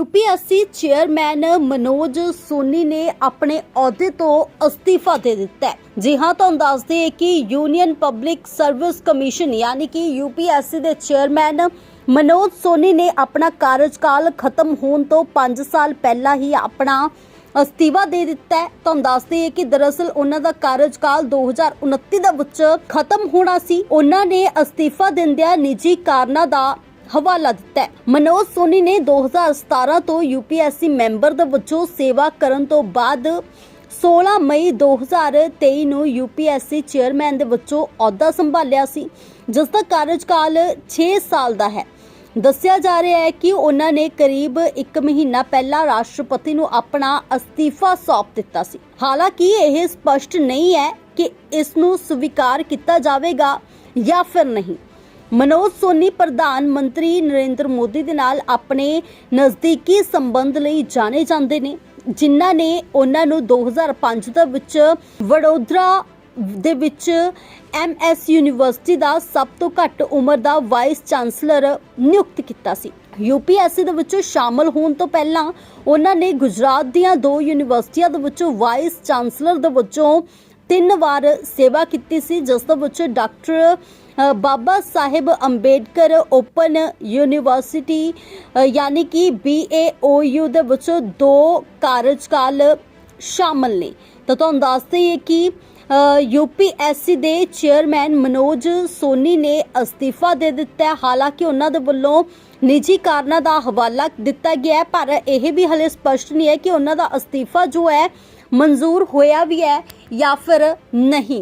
UPSC chairman Manoj Soni ਨੇ ਆਪਣੇ ਅਹੁਦੇ ਤੋਂ ਅਸਤੀਫਾ ਦੇ ਦਿੱਤਾ ਹੈ। ਜੀ ਹਾਂ, ਤੁਹਾਨੂੰ ਦੱਸ ਦਈਏ ਕਿ ਯੂਨੀਅਨ ਪਬਲਿਕ ਸਰਵਿਸ ਕਮਿਸ਼ਨ ਯਾਨੀ ਕਿ ਯੂਪੀਐਸਸੀ ਦੇ ਚੇਅਰਮੈਨ ਮਨੋਜ ਸੋਨੀ ਨੇ ਆਪਣਾ ਕਾਰਜਕਾਲ ਖਤਮ ਹੋਣ ਤੋਂ 5 ਸਾਲ ਪਹਿਲਾਂ ਹੀ ਆਪਣਾ ਅਸਤੀਫਾ ਦੇ ਦਿੱਤਾ ਹੈ। ਤੁਹਾਨੂੰ ਦੱਸਦੇ ਦਈਏ ਕਿ ਦਰਅਸਲ ਉਹਨਾਂ ਦਾ ਕਾਰਜਕਾਲ 2029 ਦੇ ਵਿੱਚ ਖਤਮ ਹੋਣਾ ਸੀ। ਉਹਨਾਂ ਨੇ ਅਸਤੀਫਾ ਦਿੰਦਿਆਂ ਨਿੱਜੀ ਕਾਰਨਾਂ ਦਾ ਹਵਾਲਾ ਦਿੱਤਾ ਹੈ। ਮਨੋਜ ਸੋਨੀ ਨੇ 2017 ਤੋਂ ਯੂਪੀਐਸਸੀ ਮੈਂਬਰ ਦੇ ਵਜੋਂ ਸੇਵਾ ਕਰਨ ਤੋਂ ਬਾਅਦ 16 ਮਈ 2023 ਨੂੰ ਯੂਪੀਐਸਸੀ ਚੇਅਰਮੈਨ ਦੇ ਵਜੋਂ ਅਹੁਦਾ ਸੰਭਾਲਿਆ ਸੀ, ਜਿਸ ਦਾ ਕਾਰਜਕਾਲ 6 ਸਾਲ ਦਾ ਹੈ। ਦੱਸਿਆ ਜਾ ਰਿਹਾ ਹੈ ਕਿ ਉਹਨਾਂ ਨੇ ਕਰੀਬ 1 ਮਹੀਨਾ ਪਹਿਲਾਂ ਰਾਸ਼ਟਰਪਤੀ ਨੂੰ ਆਪਣਾ ਅਸਤੀਫਾ ਸੌਂਪ ਦਿੱਤਾ ਸੀ। ਹਾਲਾਂਕਿ ਇਹ ਸਪਸ਼ਟ ਨਹੀਂ ਹੈ ਕਿ ਇਸ ਨੂੰ ਸਵੀਕਾਰ ਕੀਤਾ ਜਾਵੇਗਾ ਜਾਂ ਫਿਰ ਨਹੀਂ। ਮਨੋਜ ਸੋਨੀ, ਪ੍ਰਧਾਨ ਮੰਤਰੀ ਨਰਿੰਦਰ ਮੋਦੀ ਦੇ ਨਾਲ ਆਪਣੇ ਨਜ਼ਦੀਕੀ ਸੰਬੰਧ ਲਈ ਜਾਣੇ ਜਾਂਦੇ ਨੇ, ਜਿਨ੍ਹਾਂ ਨੇ ਉਹਨਾਂ ਨੂੰ 2005 ਦੇ ਵਿੱਚ ਵਡੋਦਰਾ ਦੇ ਵਿੱਚ ਐਮਐਸ ਯੂਨੀਵਰਸਿਟੀ ਦਾ ਸਭ ਤੋਂ ਘੱਟ ਉਮਰ ਦਾ ਵਾਈਸ ਚਾਂਸਲਰ ਨਿਯੁਕਤ ਕੀਤਾ ਸੀ। ਯੂਪੀਐਸਸੀ ਦੇ ਵਿੱਚ ਸ਼ਾਮਲ ਹੋਣ ਤੋਂ ਪਹਿਲਾਂ ਉਹਨਾਂ ਨੇ ਗੁਜਰਾਤ ਦੀਆਂ ਦੋ ਯੂਨੀਵਰਸਿਟੀਆਂ ਦੇ ਵਿੱਚੋਂ ਵਾਈਸ ਚਾਂਸਲਰ ਦੇ ਵਜੋਂ ਤਿੰਨ ਵਾਰ ਸੇਵਾ ਕੀਤੀ ਸੀ, ਜਿਸ ਦੇ ਵਿੱਚ doctor Baba Sahib Ambedkar open university ਯਾਨੀ ਕਿ BAOU ਦੇ ਵਿੱਚ ਦੋ ਕਾਰਜਕਾਲ ਸ਼ਾਮਲ ਨੇ। ਤਾਂ ਤੁਹਾਨੂੰ ਦੱਸ ਦਈਏ ਕਿ ਯੂਪੀਐਸਸੀ ਦੇ ਚੇਅਰਮੈਨ ਮਨੋਜ ਸੋਨੀ ਨੇ ਅਸਤੀਫਾ ਦੇ ਦਿੱਤਾ ਹਾਲਾਂਕਿ ਉਹਨਾਂ ਦੇ ਵੱਲੋਂ ਨਿੱਜੀ ਕਾਰਨਾਂ ਦਾ ਹਵਾਲਾ ਦਿੱਤਾ ਗਿਆ ਪਰ ਇਹ ਵੀ ਹਲੇ ਸਪਸ਼ਟ ਨਹੀਂ ਹੈ ਕਿ ਉਹਨਾਂ ਦਾ ਅਸਤੀਫਾ ਜੋ ਹੈ, ਮਨਜ਼ੂਰ ਹੋਇਆ ਵੀ ਹੈ ਜਾਂ ਫਿਰ ਨਹੀਂ।